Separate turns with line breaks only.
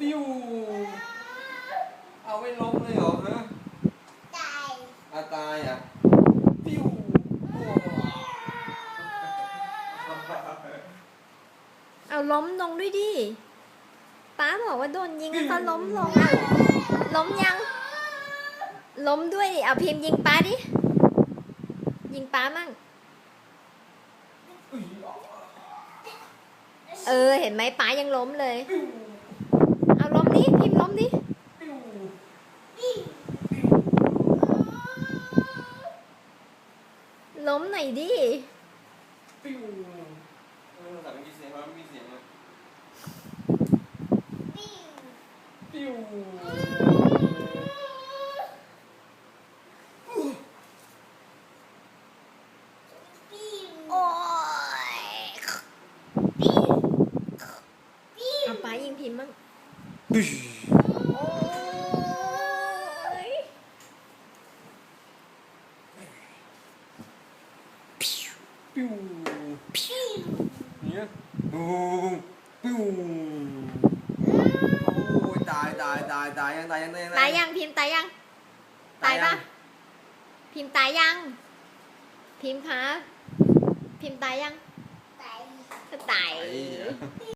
ปิ้ว เอาไม่ล้มเลยเหรอฮะ
ตาย
อาตายอะ ปิ้วโอ้
เอาล้มลงด้วยดิ ป้าบอกว่าโดนยิงก็ล้มลงอะล้มยัง ล้มด้วยดิเอาพิมพ์ยิงป้าดิ ยิงป้ามั่ง
อุ๊ย
เออ เห็นไหมป้ายังล้มเลย
ปิ้ว
เอาล้ม ดิพิมพ์ล้มดิ
ปิ้ว
ล้มหน่อยดิ
ปิ้วเออแต่ไม่มีเสียงมันไม่มีเสียงเลย
ปิ้ว
ปิ้ว
ปิ้ว
โอ้ย
ปิ้วปิ้ว
เอาป้ายิงพิมพ์มั่ง
ปิ้ว
โอ้ย
ปิ้ว
ปิ้ว
เนี่ยบูมปิ้วโอ้ยตายตายตายตายยังตายยังตายยัง
ตายยังพิมพ์ตายยัง ตายปะพิมพ์ตายยัง พิมพ์ครับพิมพ์ตายยัง
ตาย
ก็ตาย
ตาย